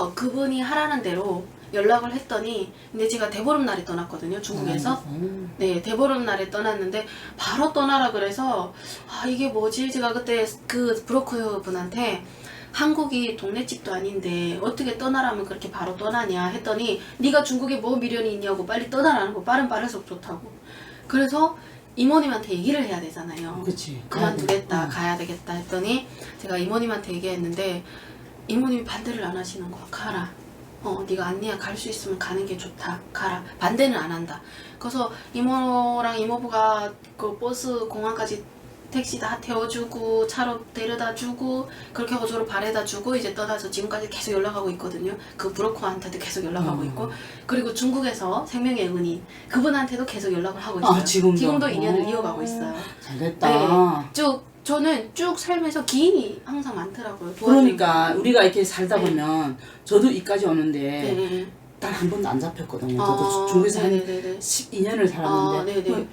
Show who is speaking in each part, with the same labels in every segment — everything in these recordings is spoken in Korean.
Speaker 1: 그래서 그분이 하라는 대로 연락을 했더니 근데 제가 대보름 날에 떠났거든요 중국에서
Speaker 2: 음.
Speaker 1: 네 대보름 날에 떠났는데 바로 떠나라 그래서 아 이게 뭐지 제가 그때 그 브로커 분한테 한국이 동네 집도 아닌데 어떻게 떠나라면 그렇게 바로 떠나냐 했더니 네가 중국에 뭐 미련이 있냐고 빨리 떠나라는 거 빠른 빠르속 좋다고 그래서 이모님한테 얘기를 해야 되잖아요
Speaker 2: 그치.
Speaker 1: 그만두겠다
Speaker 2: 어.
Speaker 1: 가야 되겠다 했더니 제가 이모님한테 얘기했는데 이모님이 반대를 안 하시는 거야 가라. 어 네가 안니야 갈 수 있으면 가는 게 좋다. 가라. 반대는 안 한다. 그래서 이모랑 이모부가 그 버스 공항까지 택시 다 태워주고 차로 데려다 주고 그렇게 하고 저를 바래다 주고 이제 떠나서 지금까지 계속 연락하고 있거든요. 그 브로커한테도 계속 연락하고
Speaker 2: 음.
Speaker 1: 있고. 그리고 중국에서 생명의 은인. 그분한테도 계속 연락을 하고 있어요.
Speaker 2: 아, 지금도?
Speaker 1: 인연을
Speaker 2: 어.
Speaker 1: 이어가고 있어요.
Speaker 2: 잘됐다.
Speaker 1: 쭉 저는 쭉 살면서 기인이 항상 많더라고요. 도와주는
Speaker 2: 그러니까
Speaker 1: 분이.
Speaker 2: 우리가 이렇게 살다
Speaker 1: 네.
Speaker 2: 보면 저도 이까지 오는데
Speaker 1: 네. 네.
Speaker 2: 단한 번도 안 잡혔거든요.
Speaker 1: 아,
Speaker 2: 저도 중국에서 한
Speaker 1: 네네네네.
Speaker 2: 12년을
Speaker 1: 아,
Speaker 2: 살았는데
Speaker 1: 네네.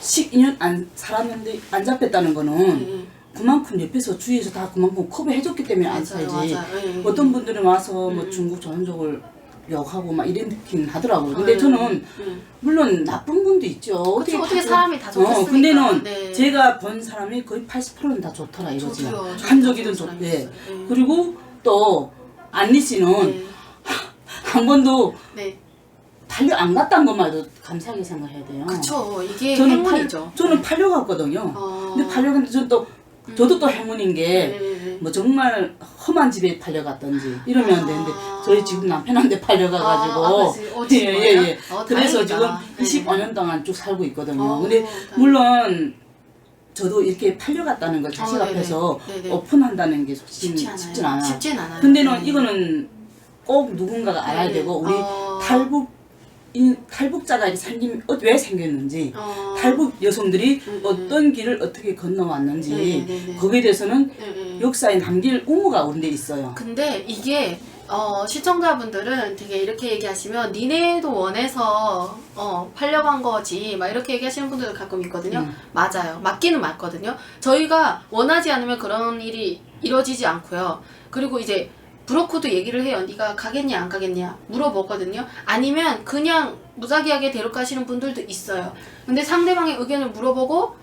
Speaker 2: 12년 안 살았는데 안 잡혔다는 거는
Speaker 1: 네.
Speaker 2: 그만큼 옆에서 주위에서 다 그만큼 커버해줬기 때문에 안
Speaker 1: 맞아요,
Speaker 2: 살지.
Speaker 1: 맞아요. 네.
Speaker 2: 어떤 분들은 와서 뭐
Speaker 1: 음.
Speaker 2: 중국 전적을 욕 하고 막 이렇긴 하더라고요. 근데
Speaker 1: 네.
Speaker 2: 저는
Speaker 1: 네.
Speaker 2: 물론 나쁜 분도 있죠.
Speaker 1: 어떻게 어떻게
Speaker 2: 다
Speaker 1: 사람이 다
Speaker 2: 어,
Speaker 1: 좋겠습니까?
Speaker 2: 근데는
Speaker 1: 네.
Speaker 2: 제가 본 사람이 거의 80%는 다 좋더라.
Speaker 1: 저도요.
Speaker 2: 한적이든 좋대.
Speaker 1: 네.
Speaker 2: 그리고 또 안리 씨는
Speaker 1: 네.
Speaker 2: 한 번도
Speaker 1: 네.
Speaker 2: 달려 안 갔다는 것만 해도 감사하게 생각해야 돼요.
Speaker 1: 그쵸. 이게
Speaker 2: 저는 팔,
Speaker 1: 행운이죠.
Speaker 2: 저는 팔려 갔거든요.
Speaker 1: 어.
Speaker 2: 근데 팔려 갔는데 저는 또 저도 또 행운인 게
Speaker 1: 네.
Speaker 2: 뭐 정말 험한 집에 팔려갔던지 이러면 안 되는데
Speaker 1: 아.
Speaker 2: 저희 지금 남편한테 팔려가가지고
Speaker 1: 아, 아버지, 어, 정말요? 어,
Speaker 2: 그래서
Speaker 1: 다행이다.
Speaker 2: 지금
Speaker 1: 네.
Speaker 2: 25년 동안 쭉 살고 있거든요.
Speaker 1: 어,
Speaker 2: 근데
Speaker 1: 다행이다.
Speaker 2: 물론 저도 이렇게 팔려갔다는 걸 자식
Speaker 1: 어, 네네.
Speaker 2: 앞에서
Speaker 1: 네네.
Speaker 2: 오픈한다는 게 솔직히
Speaker 1: 쉽지 않아요.
Speaker 2: 쉽진 않아요.
Speaker 1: 쉽진 않아요.
Speaker 2: 근데는
Speaker 1: 네.
Speaker 2: 이거는 꼭 누군가가 알아야
Speaker 1: 네.
Speaker 2: 되고 우리
Speaker 1: 어.
Speaker 2: 탈북 인, 탈북자가 이렇게 생긴 어, 왜 생겼는지
Speaker 1: 어.
Speaker 2: 탈북 여성들이
Speaker 1: 음, 음.
Speaker 2: 어떤 길을 어떻게 건너왔는지
Speaker 1: 네, 네, 네.
Speaker 2: 거기에 대해서는
Speaker 1: 네, 네.
Speaker 2: 역사에 남길 의무가 우리데 있어요.
Speaker 1: 근데 이게 어, 시청자분들은 되게 이렇게 얘기하시면 니네도 원해서 어, 팔려간 거지 막 이렇게 얘기하시는 분들 가끔 있거든요.
Speaker 2: 음.
Speaker 1: 맞아요. 맞기는 맞거든요. 저희가 원하지 않으면 그런 일이 이루어지지 않고요. 그리고 이제 브로커도 얘기를 해요. 네가 가겠냐 안 가겠냐 물어보거든요. 아니면 그냥 무작위하게 데려가시는 분들도 있어요. 근데 상대방의 의견을 물어보고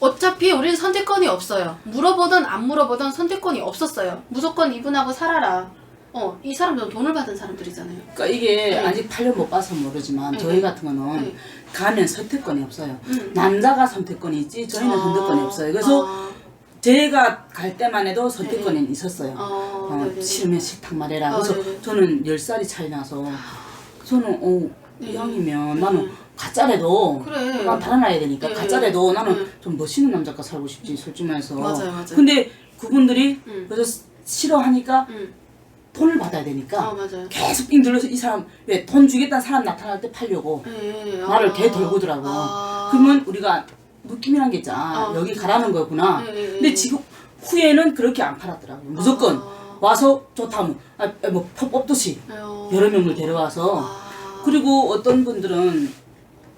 Speaker 1: 어차피 우리는 선택권이 없어요. 물어보든 안 물어보든 선택권이 없었어요. 무조건 이분하고 살아라. 어, 이 사람들은 돈을 받은 사람들이잖아요.
Speaker 2: 그러니까 이게
Speaker 1: 네.
Speaker 2: 아직 팔려 못 봐서 모르지만
Speaker 1: 네,
Speaker 2: 저희
Speaker 1: 네.
Speaker 2: 같은 거는
Speaker 1: 네.
Speaker 2: 가면 선택권이 없어요.
Speaker 1: 음.
Speaker 2: 남자가 선택권이 있지 저희는
Speaker 1: 아,
Speaker 2: 선택권이 없어요. 그래서
Speaker 1: 아,
Speaker 2: 제가 갈 때만 해도 선택권이 있었어요.
Speaker 1: 어,
Speaker 2: 어. 싫으면 싫단 말해라.
Speaker 1: 아,
Speaker 2: 그래서
Speaker 1: 네네.
Speaker 2: 저는 10살이 차이 나서 저는 어,
Speaker 1: 네.
Speaker 2: 이왕이면
Speaker 1: 네.
Speaker 2: 나는 가짜래도
Speaker 1: 그래.
Speaker 2: 난 달아나야 되니까
Speaker 1: 네.
Speaker 2: 가짜래도 나는
Speaker 1: 네.
Speaker 2: 좀 멋있는 남자가 살고 싶지 솔직히 말해서
Speaker 1: 맞아요, 맞아요.
Speaker 2: 근데 그분들이
Speaker 1: 음.
Speaker 2: 그래서 싫어하니까
Speaker 1: 음.
Speaker 2: 돈을 받아야 되니까
Speaker 1: 아, 맞아요.
Speaker 2: 계속 빙 둘러서 이 사람 왜 돈 주겠다는 사람 나타날 때 팔려고
Speaker 1: 네,
Speaker 2: 말을
Speaker 1: 아.
Speaker 2: 개 돌고더라고
Speaker 1: 아.
Speaker 2: 그러면 우리가 느낌이란 게 있잖아
Speaker 1: 아.
Speaker 2: 여기 가라는 거구나
Speaker 1: 네, 네, 네.
Speaker 2: 근데 지금 후에는 그렇게 안 팔았더라고요 무조건
Speaker 1: 아.
Speaker 2: 와서 좋다 뭐, 아, 뭐 뽑듯이
Speaker 1: 아유.
Speaker 2: 여러 명을 데려와서
Speaker 1: 아.
Speaker 2: 그리고 어떤 분들은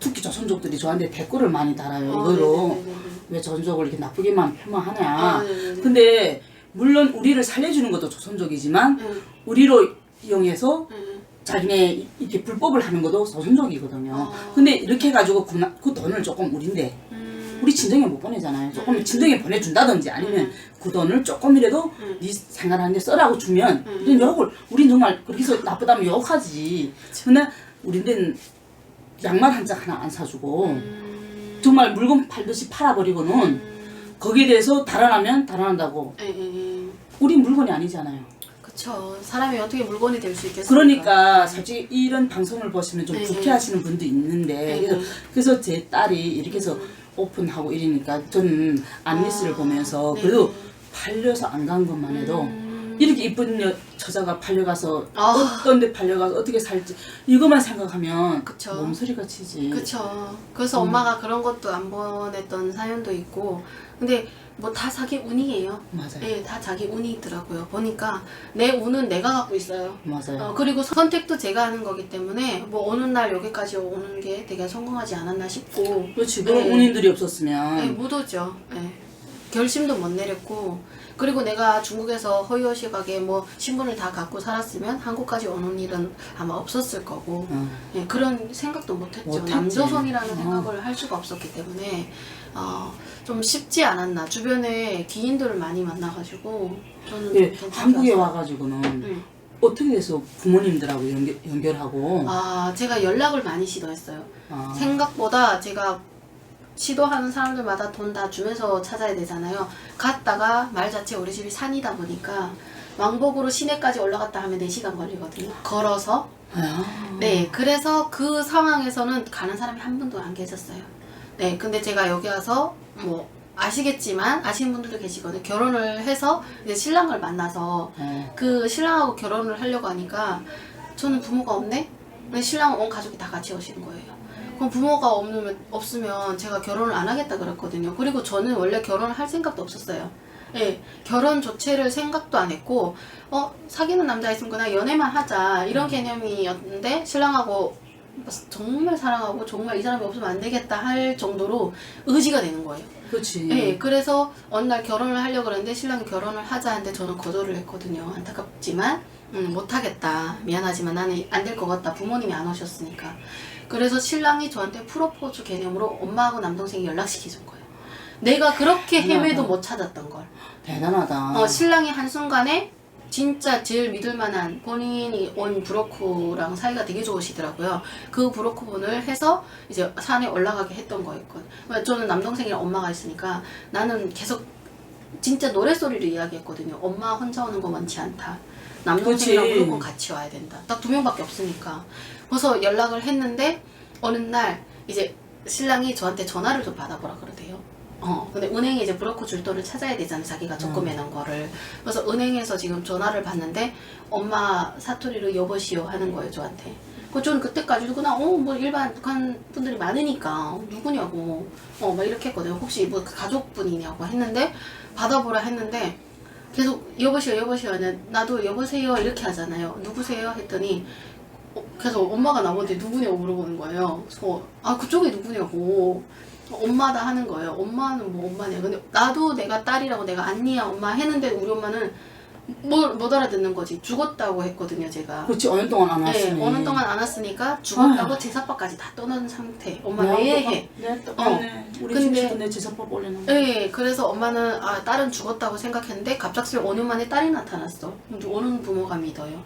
Speaker 2: 특히 조선족들이 저한테 댓글을 많이 달아요
Speaker 1: 아,
Speaker 2: 이거로
Speaker 1: 네 네 네 네.
Speaker 2: 왜 조선족을 이렇게 나쁘게만 폄하하냐
Speaker 1: 아, 네 네 네.
Speaker 2: 근데 물론 우리를 살려주는 것도 조선족이지만
Speaker 1: 음,
Speaker 2: 우리로 이용해서
Speaker 1: 음.
Speaker 2: 자기네 이렇게 불법을 하는 것도 조선족이거든요
Speaker 1: 아.
Speaker 2: 근데 이렇게 해가지고 그, 나- 그 돈을 조금 우린데
Speaker 1: 음.
Speaker 2: 우리 친정에 못 보내잖아요 조금
Speaker 1: 음.
Speaker 2: 친정에 보내준다든지 아니면
Speaker 1: 음.
Speaker 2: 그 돈을 조금이라도
Speaker 1: 음.
Speaker 2: 네 생활하는데 써라고 주면
Speaker 1: 음.
Speaker 2: 우린 욕을 우린 정말 그렇게 해서 나쁘다면 욕하지 근데 우리는 양말 한 짝 하나 안 사주고
Speaker 1: 음.
Speaker 2: 정말 물건 팔듯이 팔아버리고는
Speaker 1: 음.
Speaker 2: 거기에 대해서 달아나면 달아난다고
Speaker 1: 예, 예, 예.
Speaker 2: 우리 물건이 아니잖아요
Speaker 1: 그쵸. 사람이 어떻게 물건이 될 수 있겠습니까?
Speaker 2: 그러니까 솔직히 이런 방송을 보시면 좀
Speaker 1: 네,
Speaker 2: 불쾌하시는 분도 있는데
Speaker 1: 네,
Speaker 2: 그래서,
Speaker 1: 네.
Speaker 2: 그래서 제 딸이 이렇게 해서
Speaker 1: 음.
Speaker 2: 오픈하고 이러니까 저는 안리스를
Speaker 1: 아,
Speaker 2: 보면서
Speaker 1: 네.
Speaker 2: 그래도 팔려서 안 간 것만 해도
Speaker 1: 음.
Speaker 2: 이렇게 이쁜 여, 처자가 팔려가서
Speaker 1: 아.
Speaker 2: 어떤 데 팔려가서 어떻게 살지 이것만 생각하면
Speaker 1: 그쵸.
Speaker 2: 몸소리가 치지
Speaker 1: 그쵸. 그래서
Speaker 2: 음.
Speaker 1: 엄마가 그런 것도 안 보냈던 사연도 있고. 근데 뭐 다 자기 운이에요.
Speaker 2: 맞아요
Speaker 1: 예, 다 자기 운이 있더라고요. 보니까 내 운은 내가 갖고 있어요.
Speaker 2: 맞아요
Speaker 1: 어, 그리고 선택도 제가 하는 거기 때문에 뭐 어느 날 여기까지 오는 게 되게 성공하지 않았나 싶고.
Speaker 2: 그렇지 그런
Speaker 1: 네.
Speaker 2: 운인들이
Speaker 1: 예,
Speaker 2: 없었으면
Speaker 1: 못 오죠. 예. 결심도 못 내렸고 그리고 내가 중국에서 허위허식하게 뭐 신분을 다 갖고 살았으면 한국까지 오는 일은 아마 없었을 거고
Speaker 2: 어.
Speaker 1: 예, 그런 생각도 못했죠.
Speaker 2: 못했지.
Speaker 1: 남조선이라는
Speaker 2: 어.
Speaker 1: 생각을 할 수가 없었기 때문에 어, 좀 쉽지 않았나. 주변에 기인들을 많이 만나가지고 저는
Speaker 2: 예, 한국에. 와가지고는
Speaker 1: 응.
Speaker 2: 어떻게 해서 부모님들하고 연결, 연결하고
Speaker 1: 아 제가 연락을 많이 시도했어요.
Speaker 2: 아,
Speaker 1: 생각보다 제가 시도하는 사람들마다 돈 다 주면서 찾아야 되잖아요. 갔다가 말 자체 우리 집이 산이다 보니까 왕복으로 시내까지 올라갔다 하면 4시간 걸리거든요. 걸어서.
Speaker 2: 아,
Speaker 1: 네, 그래서 그 상황에서는 가는 사람이 한 분도 안 계셨어요. 네, 근데 제가 여기 와서 뭐 아시겠지만 아시는 분들도 계시거든요. 결혼을 해서 이제 신랑을 만나서
Speaker 2: 어.
Speaker 1: 그 신랑하고 결혼을 하려고 하니까 저는 부모가 없네? 근데 신랑 온 가족이 다 같이 오시는 거예요. 그럼 부모가 없으면, 없으면 제가 결혼을 안 하겠다 그랬거든요. 그리고 저는 원래 결혼을 할 생각도 없었어요. 예, 결혼 조체를 생각도 안 했고, 어, 사귀는 남자 있으면 그냥 연애만 하자. 이런 개념이었는데, 신랑하고 정말 사랑하고 정말 이 사람이 없으면 안 되겠다 할 정도로 의지가 되는 거예요.
Speaker 2: 그렇지.
Speaker 1: 네, 그래서 어느 날 결혼을 하려고 그랬는데 신랑이 결혼을 하자 하는데 저는 거절을 했거든요. 안타깝지만 음, 못하겠다. 미안하지만 나는 안 될 것 같다. 부모님이 안 오셨으니까. 그래서 신랑이 저한테 프로포즈 개념으로 엄마하고 남동생이 연락시켜준 거예요. 내가 그렇게 헤매도 못 찾았던 걸.
Speaker 2: 대단하다.
Speaker 1: 어, 신랑이 한순간에 진짜 제일 믿을 만한 본인이 온 브로커랑 사이가 되게 좋으시더라고요. 그 브로커분을 해서 이제 산에 올라가게 했던 거였거든요. 그러니까 저는 남동생이랑 엄마가 있으니까 나는 계속 진짜 노래소리를 이야기했거든요. 엄마 혼자 오는 거 많지 않다. 남동생이랑
Speaker 2: 그치.
Speaker 1: 무조건 같이 와야 된다. 딱 두 명밖에 없으니까. 그래서 연락을 했는데 어느 날 이제 신랑이 저한테 전화를 좀 받아보라 그러대요. 어, 근데 은행에 이제 브로커 줄 돈을 찾아야 되잖아요. 자기가 적금해 놓은 거를. 그래서 은행에서 지금 전화를 받는데 엄마 사투리로 여보시오 하는 거예요, 저한테. 그 저는 그때까지도 그냥 어 뭐 일반 북한 분들이 많으니까 누구냐고 어 막 이렇게 했거든요. 혹시 뭐 가족분이냐고 했는데 받아보라 했는데 계속 여보세요 여보세요 하냐 나도 여보세요 이렇게 하잖아요. 누구세요 했더니 어, 계속 엄마가 나보는데 누구냐고 물어보는 거예요. 그래서 아 그쪽이 누구냐고 엄마다 하는 거예요. 엄마는 뭐 엄마냐. 근데 나도 내가 딸이라고 내가 안니야 엄마 했는데 우리 엄마는 뭘못 알아듣는 거지. 죽었다고 했거든요, 제가.
Speaker 2: 그렇지 어느 동안 안
Speaker 1: 네,
Speaker 2: 왔으니.
Speaker 1: 어느 동안 안 왔으니까 죽었다고. 제사밥까지 다 떠난 상태. 엄마
Speaker 2: 야,
Speaker 1: 매해.
Speaker 2: 네, 똑같네. 우리
Speaker 1: 근데-
Speaker 2: 집에서도 내 제사밥 올리는 거.
Speaker 1: 네, 그래서 엄마는 아 딸은 죽었다고 생각했는데 갑작스레 5년 만에 딸이 나타났어. 오는 부모가 믿어요.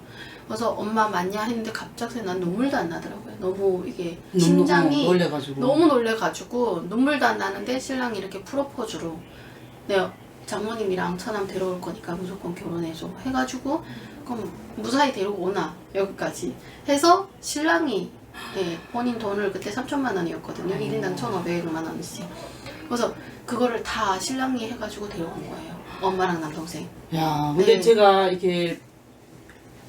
Speaker 1: 그래서 엄마 맞냐 했는데 갑작스레 난 눈물도 안 나더라고요. 너무 이게
Speaker 2: 너무,
Speaker 1: 심장이
Speaker 2: 어, 놀래가지고.
Speaker 1: 너무 놀래가지고 눈물도 안 나는데 신랑이 이렇게 프로포즈로 내가 장모님이랑 처남 데려올 거니까 무조건 결혼해줘 해가지고 그럼 무사히 데리고 오나 여기까지 해서 신랑이 예, 본인 돈을 그때 3천만 원이었거든요 1인당 1,500만 원씩 그래서 그거를 다 신랑이 해가지고 데려온 거예요 엄마랑 남동생
Speaker 2: 야, 근데
Speaker 1: 네.
Speaker 2: 제가 이렇게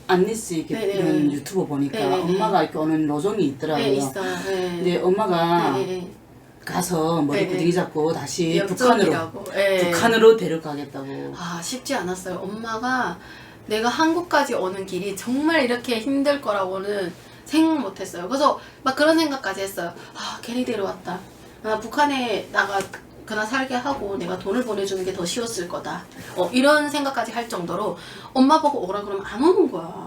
Speaker 2: 안니스 이렇게
Speaker 1: 네, 네,
Speaker 2: 이런
Speaker 1: 네.
Speaker 2: 유튜브 보니까
Speaker 1: 네, 네, 네.
Speaker 2: 엄마가 이렇게 오는 노정이 있더라고요.
Speaker 1: 네 있어요 네.
Speaker 2: 근데 엄마가
Speaker 1: 네, 네,
Speaker 2: 가서 머리
Speaker 1: 네, 네.
Speaker 2: 구데기 잡고 다시
Speaker 1: 네.
Speaker 2: 북한으로.
Speaker 1: 예.
Speaker 2: 북한으로 데려가겠다고.
Speaker 1: 아 쉽지 않았어요. 엄마가 내가 한국까지 오는 길이 정말 이렇게 힘들 거라고는 생각 못했어요. 그래서 막 그런 생각까지 했어요. 아 괜히 데려왔다. 아, 북한에 나가 그나 살게 하고 내가 돈을 보내주는 게 더 쉬웠을 거다. 어, 이런 생각까지 할 정도로 엄마 보고 오라 그러면 안 오는 거야.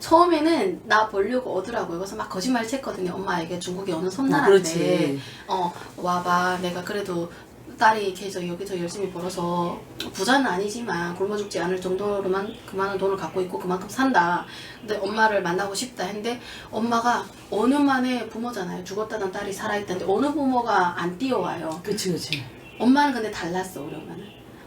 Speaker 1: 처음에는 나 보려고 오더라고요. 그래서 막 거짓말 쳤거든요. 엄마에게 중국에 오는
Speaker 2: 아,
Speaker 1: 섬나라인데.
Speaker 2: 그렇지.
Speaker 1: 어 와봐 내가 그래도 딸이 계속 여기서 열심히 벌어서 부자는 아니지만 굶어 죽지 않을 정도로만 그만한 돈을 갖고 있고 그만큼 산다 근데 엄마를 만나고 싶다 했는데 엄마가 어느 만에 부모잖아요 죽었다는 딸이 살아있다는데 어느 부모가 안 뛰어와요
Speaker 2: 그치 그치.
Speaker 1: 엄마는 근데 달랐어 우리 엄마는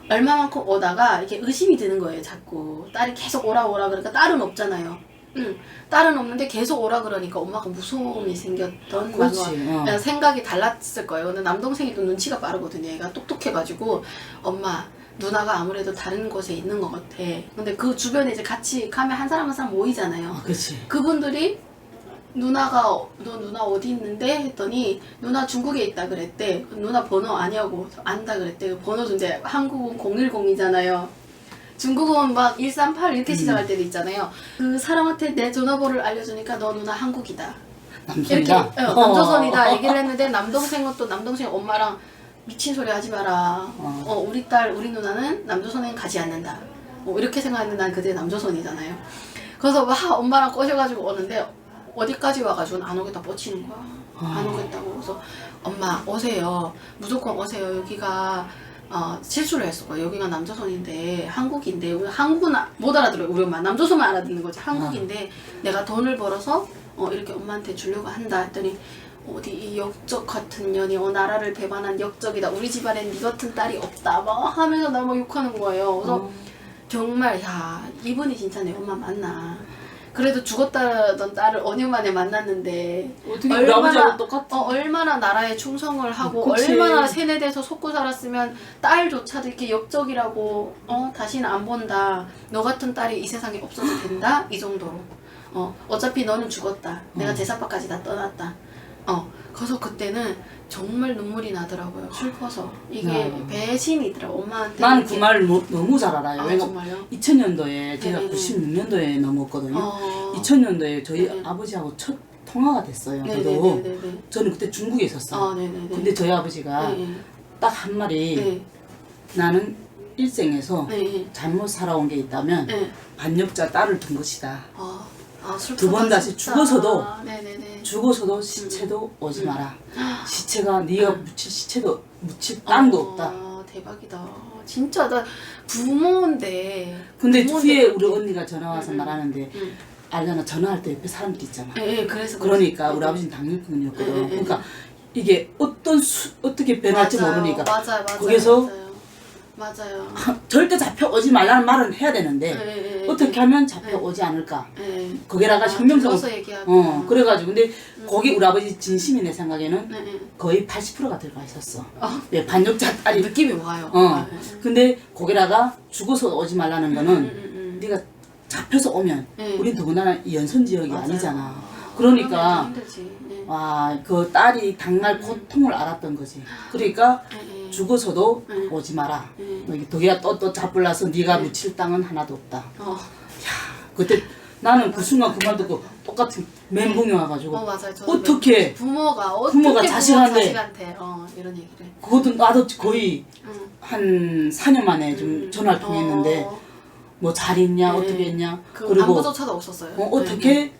Speaker 1: 얼마만큼 오다가 이렇게 의심이 드는 거예요 자꾸 딸이 계속 오라 오라 그러니까 딸은 없잖아요 응 딸은 없는데 계속 오라 그러니까 엄마가 무서움이 생겼던
Speaker 2: 그렇지. 어.
Speaker 1: 그냥 생각이 달랐을 거예요. 근데 남동생이 또 눈치가 빠르거든요. 얘가 똑똑해가지고 엄마 누나가 아무래도 다른 곳에 있는 것 같아. 근데 그 주변에 이제 같이 가면 한 사람 한 사람 모이잖아요.
Speaker 2: 아, 그치.
Speaker 1: 그분들이 누나가 어- 너 누나 어디 있는데 했더니 누나 중국에 있다 그랬대. 그 누나 번호 아냐고 안다 그랬대. 그 번호도 이제 한국은 010이잖아요. 중국은 막138 이렇게 시작할 때도 있잖아요. 그 사람한테 내 전화번호를 알려주니까 너 누나 한국이다. 이렇게
Speaker 2: 남편이다.
Speaker 1: 어, 남조선이다 얘기를 했는데 남동생은 또 남동생 엄마랑 미친 소리 하지 마라.
Speaker 2: 어.
Speaker 1: 어, 우리 딸, 우리 누나는 남조선엔 가지 않는다. 뭐 이렇게 생각했는데 난 그때 남조선이잖아요. 그래서 막 엄마랑 꼬셔가지고 오는데 어디까지 와가지고 안 오겠다 뻗치는 거야. 안 오겠다고. 그래서 엄마 오세요. 무조건 오세요. 여기가 어, 실수를 했었고 여기가 남조선인데 한국인데 우리 한국은 아- 못 알아들어요. 우리 엄마 남조선만 알아듣는 거지. 한국인데 내가 돈을 벌어서 어, 이렇게 엄마한테 주려고 한다 했더니 어디 이 역적 같은 년이 어 나라를 배반한 역적이다. 우리 집안엔 네 같은 딸이 없다. 막 하면서 나 막 욕하는 거예요. 그래서
Speaker 2: 어.
Speaker 1: 정말 야 이분이 진짜 내 엄마 맞나. 그래도 죽었다던 딸을 5년 만에 만났는데
Speaker 2: 어떻게 우리 아버지하고 똑같아?
Speaker 1: 어, 얼마나 나라에 충성을 하고
Speaker 2: 그치.
Speaker 1: 얼마나 세뇌돼서 속고 살았으면 딸조차도 이렇게 역적이라고 어 다시는 안 본다. 너 같은 딸이 이 세상에 없어도 된다 이 정도로. 어 어차피 너는 죽었다. 내가
Speaker 2: 음.
Speaker 1: 제사밥까지 다 떠났다. 어 그래서 그때는 정말 눈물이 나더라고요. 슬퍼서 이게
Speaker 2: 음.
Speaker 1: 배신이더라고 엄마한테.
Speaker 2: 나는 그 너- 너무 잘 알아요.
Speaker 1: 아
Speaker 2: 왜냐면
Speaker 1: 정말요?
Speaker 2: 2000년도에 제가
Speaker 1: 네네네.
Speaker 2: 96년도에 넘었거든요.
Speaker 1: 어.
Speaker 2: 2000년도에 저희
Speaker 1: 네.
Speaker 2: 아버지하고 첫 통화가 됐어요. 저도
Speaker 1: 네네네네.
Speaker 2: 저는 그때 중국에 있었어요.
Speaker 1: 아 네네네.
Speaker 2: 근데 저희 아버지가
Speaker 1: 네,
Speaker 2: 딱한
Speaker 1: 네,
Speaker 2: 나는 일생에서
Speaker 1: 네, 네,
Speaker 2: 잘못 살아온 게 있다면
Speaker 1: 네.
Speaker 2: 반역자 딸을 둔 것이다.
Speaker 1: 아, 아 슬프다.
Speaker 2: 두번 다시
Speaker 1: 진짜.
Speaker 2: 죽어서도
Speaker 1: 네네네.
Speaker 2: 죽어서도 시체도 오지
Speaker 1: 음.
Speaker 2: 마라. 시체가 네가 묻힐 시체도 묻힐 땅도 없다.
Speaker 1: 아, 대박이다. 진짜 나 부모인데.
Speaker 2: 근데 뒤에 우리 언니가 전화 와서
Speaker 1: 음, 음.
Speaker 2: 말하는데
Speaker 1: 응.
Speaker 2: 알잖아 전화할 때 옆에 사람들 있잖아.
Speaker 1: 예, 예, 그래서
Speaker 2: 그러니까. 우리 아버지는 당뇨병이었거든.
Speaker 1: 응, 응, 응.
Speaker 2: 그러니까 이게 어떤 수, 어떻게 변할지
Speaker 1: 맞아요.
Speaker 2: 모르니까
Speaker 1: 맞아요, 맞아요.
Speaker 2: 거기서
Speaker 1: 맞아요. 맞아요.
Speaker 2: 절대 잡혀 오지 말라는 말은 해야 되는데
Speaker 1: 예, 예,
Speaker 2: 어떻게 하면 잡혀오지 않을까.
Speaker 1: 예. 예.
Speaker 2: 거기다가
Speaker 1: 아, 들어서 얘기하고.
Speaker 2: 어 그래가지고 근데 거기 우리 아버지 진심이 내 생각에는
Speaker 1: 네, 네.
Speaker 2: 거의 80%가 들어가 있었어.
Speaker 1: 아.
Speaker 2: 왜 반역자 딸이
Speaker 1: 느낌이 와요.
Speaker 2: 어.
Speaker 1: 아.
Speaker 2: 근데 거기다가 죽어서 오지 말라는 거는
Speaker 1: 음, 음, 음.
Speaker 2: 네가 잡혀서 오면
Speaker 1: 네.
Speaker 2: 우린 이 연선 지역이
Speaker 1: 맞아요.
Speaker 2: 아니잖아. 그러니까
Speaker 1: 힘들지. 네.
Speaker 2: 와그 딸이 당날 고통을 알았던 거지. 그러니까. 죽어서도
Speaker 1: 음.
Speaker 2: 오지 마라.
Speaker 1: 음.
Speaker 2: 여기 도기가 또또 잡불나서 네가 묻힐 땅은 하나도 없다.
Speaker 1: 어.
Speaker 2: 그때 나는 그 순간 그 말 듣고 똑같은 멘붕이 와가지고
Speaker 1: 어 맞아요. 저도
Speaker 2: 어떻게
Speaker 1: 부모가 어떻게
Speaker 2: 부모가 자식한테-
Speaker 1: 자식한테 어 이런 얘기를.
Speaker 2: 그것도 나도 거의
Speaker 1: 응.
Speaker 2: 한 4년 만에 좀
Speaker 1: 음.
Speaker 2: 전화를 통했는데
Speaker 1: 어,
Speaker 2: 뭐잘 있냐
Speaker 1: 네.
Speaker 2: 어떻게 했냐
Speaker 1: 그
Speaker 2: 그리고
Speaker 1: 안부조차도 없었어요.
Speaker 2: 어, 어떻게
Speaker 1: 네.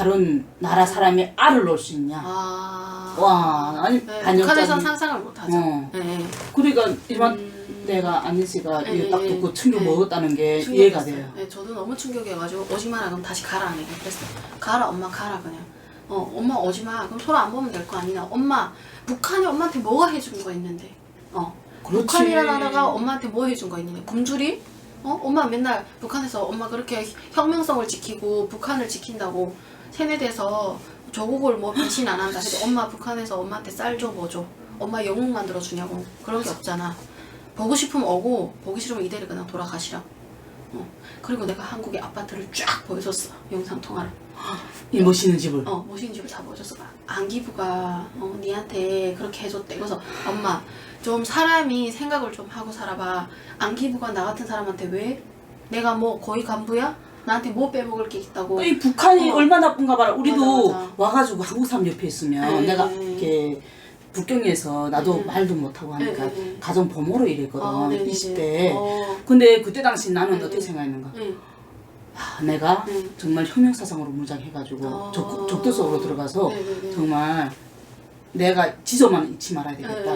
Speaker 2: 다른 나라 사람이 알을 놓을 수 있냐
Speaker 1: 아.
Speaker 2: 와 아니
Speaker 1: 네, 북한에선 상상을 못하죠.
Speaker 2: 어.
Speaker 1: 네.
Speaker 2: 그러니까 일반
Speaker 1: 음.
Speaker 2: 내가 안니 씨가
Speaker 1: 네,
Speaker 2: 이거 딱
Speaker 1: 네,
Speaker 2: 듣고 충격
Speaker 1: 네.
Speaker 2: 먹었다는 게 이해가
Speaker 1: 충격이었어요.
Speaker 2: 돼요
Speaker 1: 네, 저도 너무 충격이어가지고 오지 마라 그럼 다시 가라 내가 그랬어. 가라 엄마 가라 그냥. 어 엄마 오지 마. 그럼 서로 안 보면 될 거 아니냐. 엄마 북한이 엄마한테 뭐가 해준 거 있는데. 어
Speaker 2: 그렇지.
Speaker 1: 북한이라는 나라가 엄마한테 뭐 해준 거 있는데 굶주리? 어 엄마 맨날 북한에서 엄마 그렇게 혁명성을 지키고 북한을 지킨다고 세뇌돼서 조국을 뭐 배신 안 한다. 근데 엄마 북한에서 엄마한테 쌀 줘 뭐 줘. 엄마 영웅 만들어 주냐고 그런 게 없잖아. 보고 싶으면 오고 보기 싫으면 이대로 그냥 돌아가시라. 어. 그리고 내가 한국의 아파트를 쫙 보여줬어 영상 통화로.
Speaker 2: 이 멋있는 집을
Speaker 1: 어 모신 집을 다 보여줬어. 안기부가 어, 니한테 그렇게 해줬대. 그래서 엄마 좀 사람이 생각을 좀 하고 살아봐. 안기부가 나 같은 사람한테 왜? 내가 뭐 거의 간부야? 나한테 뭐 빼먹을 게 있다고.
Speaker 2: 이 북한이
Speaker 1: 어.
Speaker 2: 얼마나 나쁜가 봐라 우리도
Speaker 1: 맞아, 맞아.
Speaker 2: 와가지고 한국 사람 옆에 있으면
Speaker 1: 네.
Speaker 2: 내가 이렇게 북경에서 나도
Speaker 1: 네.
Speaker 2: 말도 못하고 하니까
Speaker 1: 네, 네, 네.
Speaker 2: 가정 보모로 일했거든
Speaker 1: 아, 네네네.
Speaker 2: 20대
Speaker 1: 어.
Speaker 2: 근데 그때 당시 나는
Speaker 1: 네,
Speaker 2: 어떻게
Speaker 1: 네.
Speaker 2: 생각했는가
Speaker 1: 네.
Speaker 2: 아, 내가
Speaker 1: 네.
Speaker 2: 정말 혁명사상으로 무장해가지고
Speaker 1: 어.
Speaker 2: 적, 적도 속으로 들어가서
Speaker 1: 네네네.
Speaker 2: 정말 내가 지저만 잊지 말아야 되겠다.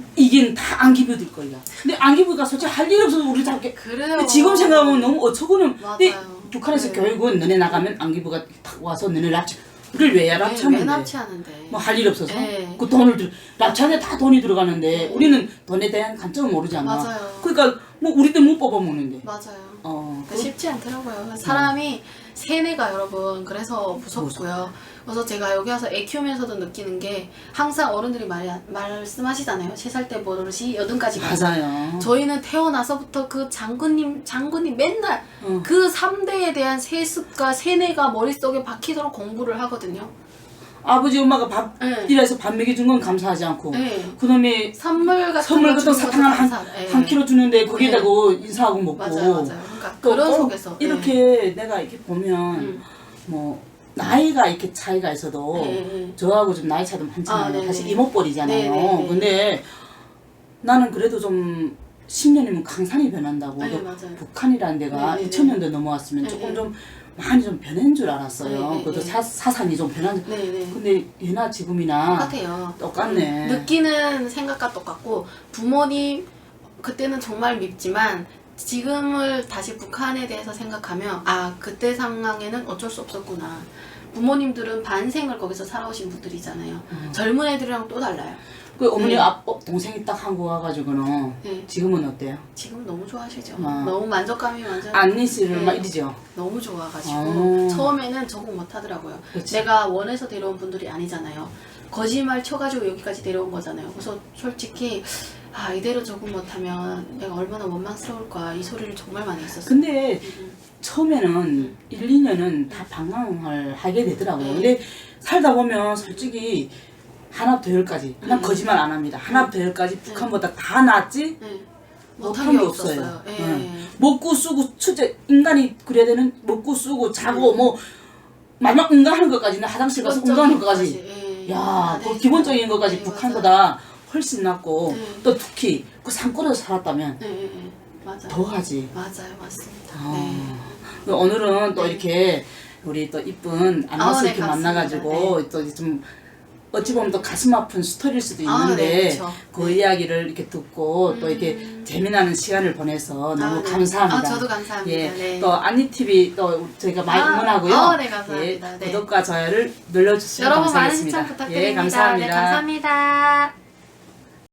Speaker 1: 네, 네.
Speaker 2: 이긴 다 안기부들 거야. 근데 안기부가 솔직히 할 일 없어서 우리 잡게.
Speaker 1: 그래요.
Speaker 2: 지금 생각하면 너무 어처구는. 근데
Speaker 1: 맞아요.
Speaker 2: 북한에서
Speaker 1: 네.
Speaker 2: 교육은 너네 나가면 안기부가 탁 와서 너네 납치. 우리를 왜
Speaker 1: 네, 왜
Speaker 2: 납치하는데?
Speaker 1: 납치하는데?
Speaker 2: 뭐 할 일 없어서
Speaker 1: 네.
Speaker 2: 그 돈을 들 납치하는 데 다 돈이 들어가는데 우리는 돈에 대한 관점을 모르잖아.
Speaker 1: 맞아요.
Speaker 2: 그러니까 뭐 우리들 못 뽑아 먹는데.
Speaker 1: 맞아요.
Speaker 2: 어.
Speaker 1: 그러니까 쉽지 않더라고요. 사람이 세뇌가 여러분 그래서 무섭고요. 그래서 제가 여기 와서 애 키우면서도 느끼는 게 항상 어른들이 말, 말씀하시잖아요. 세 살 때 버릇이 여든까지 가자.
Speaker 2: 맞아요.
Speaker 1: 저희는 태어나서부터 그 장군님, 장군님 맨날
Speaker 2: 어.
Speaker 1: 그 3대에 대한 세습과 세뇌가 머릿속에 박히도록 공부를 하거든요.
Speaker 2: 아버지 엄마가 밥
Speaker 1: 네.
Speaker 2: 밥 먹여준 건 감사하지 않고
Speaker 1: 네.
Speaker 2: 그놈이
Speaker 1: 선물 같은
Speaker 2: 선물
Speaker 1: 거
Speaker 2: 같은 사탕
Speaker 1: 것도
Speaker 2: 한,
Speaker 1: 감사- 네.
Speaker 2: 한 킬로 주는데 거기에다가 인사하고 먹고
Speaker 1: 맞아요, 맞아요. 그러니까
Speaker 2: 또
Speaker 1: 그런
Speaker 2: 꼭
Speaker 1: 속에서
Speaker 2: 이렇게 내가 이렇게 보면
Speaker 1: 음.
Speaker 2: 뭐 나이가 이렇게 차이가 있어도
Speaker 1: 네, 네.
Speaker 2: 저하고 좀 나이 차도 많잖아요.
Speaker 1: 아.
Speaker 2: 사실 이모뻘이잖아요.
Speaker 1: 네, 네, 네.
Speaker 2: 근데 나는 그래도 좀 10년이면 강산이 변한다고.
Speaker 1: 네.
Speaker 2: 북한이라는 데가
Speaker 1: 네, 네,
Speaker 2: 2000년대 넘어왔으면
Speaker 1: 네,
Speaker 2: 조금
Speaker 1: 네.
Speaker 2: 좀 많이 좀 변한 줄 알았어요.
Speaker 1: 네, 네,
Speaker 2: 그것도
Speaker 1: 네.
Speaker 2: 사, 사상이 좀 변한 줄.
Speaker 1: 네, 네.
Speaker 2: 근데 예나 지금이나
Speaker 1: 똑같아요.
Speaker 2: 똑같네.
Speaker 1: 음, 느끼는 생각과 똑같고 부모님 그때는 정말 밉지만 지금을 다시 북한에 대해서 생각하면 아 그때 상황에는 어쩔 수 없었구나. 부모님들은 반생을 거기서 살아오신 분들이잖아요. 젊은 애들이랑 또 달라요.
Speaker 2: 그 어머니
Speaker 1: 네.
Speaker 2: 아, 어, 동생이 딱 한국 와가지고는
Speaker 1: 네.
Speaker 2: 지금은 어때요?
Speaker 1: 지금 너무 좋아하시죠.
Speaker 2: 아.
Speaker 1: 너무 만족감이 완전
Speaker 2: 안니 씨를
Speaker 1: 네.
Speaker 2: 막 이러죠.
Speaker 1: 너무 좋아가지고
Speaker 2: 아.
Speaker 1: 처음에는 적응 못 하더라고요.
Speaker 2: 그치.
Speaker 1: 내가 원해서 데려온 분들이 아니잖아요. 거짓말 쳐가지고 여기까지 데려온 거잖아요. 그래서 솔직히 아 이대로 적응 못하면 내가 얼마나 원망스러울까 이 소리를 정말 많이 했었어요.
Speaker 2: 근데
Speaker 1: 음,
Speaker 2: 처음에는 1, 2년은 다 방황을 하게 되더라고요.
Speaker 1: 네.
Speaker 2: 근데 살다 보면 솔직히 하나부터 열까지 난
Speaker 1: 음.
Speaker 2: 거짓말 안 합니다. 하나부터 열까지 북한보다 다 낫지
Speaker 1: 네.
Speaker 2: 못한
Speaker 1: 못한 게게
Speaker 2: 없어요.
Speaker 1: 없었어요. 예.
Speaker 2: 네. 먹고 쓰고 추제 인간이 그래야 되는 먹고 쓰고 자고 뭐 마지막 응가하는 것까지는 화장실 가서 응가하는 것까지
Speaker 1: 예.
Speaker 2: 야,
Speaker 1: 아,
Speaker 2: 그
Speaker 1: 네,
Speaker 2: 기본적인 것까지
Speaker 1: 네,
Speaker 2: 북한보다 훨씬 낫고
Speaker 1: 네.
Speaker 2: 또 특히 그 산골에서 살았다면.
Speaker 1: 네, 네, 네. 맞아요.
Speaker 2: 더 하지.
Speaker 1: 맞아요, 맞습니다.
Speaker 2: 아.
Speaker 1: 네.
Speaker 2: 그 오늘은 또
Speaker 1: 네.
Speaker 2: 이렇게 우리 또 이쁜
Speaker 1: 아,
Speaker 2: 안나씨
Speaker 1: 네,
Speaker 2: 이렇게. 만나가지고 또좀 어찌 보면 또 가슴 아픈 스토리일 수도
Speaker 1: 아,
Speaker 2: 있는데
Speaker 1: 네, 그쵸.
Speaker 2: 그 이야기를 이렇게 듣고 또 이렇게
Speaker 1: 음.
Speaker 2: 재미나는 시간을 보내서 너무
Speaker 1: 아, 네.
Speaker 2: 감사합니다.
Speaker 1: 아, 저도 감사합니다.
Speaker 2: 예,
Speaker 1: 네.
Speaker 2: 또 안니 TV 또 저희가 많이
Speaker 1: 아,
Speaker 2: 응원하고요.
Speaker 1: 어, 네, 감사합니다.
Speaker 2: 예,
Speaker 1: 네.
Speaker 2: 구독과 좋아요를 눌러주시면
Speaker 1: 여러분 많은
Speaker 2: 감사하겠습니다.
Speaker 1: 시청 부탁드립니다.
Speaker 2: 예, 감사합니다.
Speaker 1: 네, 감사합니다.